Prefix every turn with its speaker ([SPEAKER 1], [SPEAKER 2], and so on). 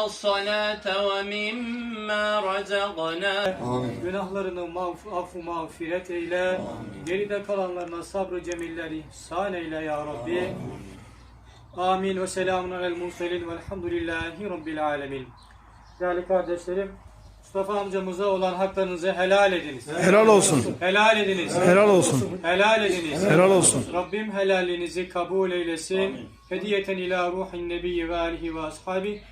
[SPEAKER 1] الصلاة ومما رزقناهم
[SPEAKER 2] Günahlarını mağf affu mağfiret eyle. Geride kalanlarına sabrı cemiller ihsan eyle ya Rabbi. Amin ve selamun alel murselin velhamdülillahi rabbil alemin. Değerli kardeşlerim, Mustafa amcamıza olan haklarınızı helal ediniz.
[SPEAKER 3] Helal olsun.
[SPEAKER 2] Helal ediniz.
[SPEAKER 3] Helal olsun.
[SPEAKER 2] Helal ediniz.
[SPEAKER 3] Helal olsun.
[SPEAKER 2] Rabbim helalinizi kabul eylesin. Hediyeten ila ruhin nebiyyi ve alihi ve ashabi.